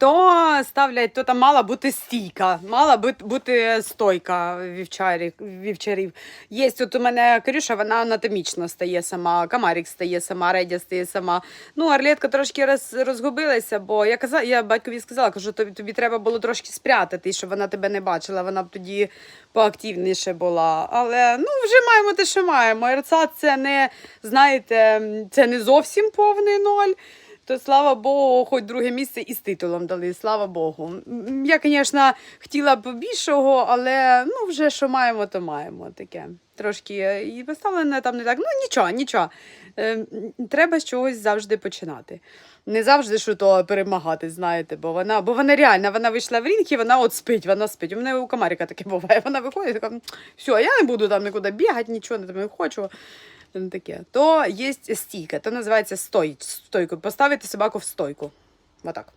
то ставлять, то там мала бути стійка, мала бути, стойка вівчарів. вівчарів. Є от у мене Карюша, вона анатомічно стає сама, Камарік стає сама, Редя стає сама. Ну, Арлетка трошки роз, розгубилася, бо я казала, я батькові сказала, кажу, тобі, тобі треба було трошки спрятати, щоб вона тебе не бачила, вона б тоді поактивніше була. Але ну, вже маємо те, що маємо. РЦА це не, знаєте, це не зовсім повний ноль. То слава Богу, хоч друге місце і з титулом дали, слава Богу. Я, звісно, хотіла б більшого, але ну, вже що маємо, то маємо таке. Трошки е, і поставлене там не так. Ну нічого, нічого. Е, Треба з чогось завжди починати. Не завжди що то перемагати, знаєте, бо вона, бо вона реально, вона вийшла в ринг і вона от спить, вона спить. У мене у комаріка таке буває. Вона виходить, така, все, я не буду там нікуди бігати, нічого не хочу. Ну, таке. То є стійка, то називається стой, стойку. Поставити собаку в стойку. Отак.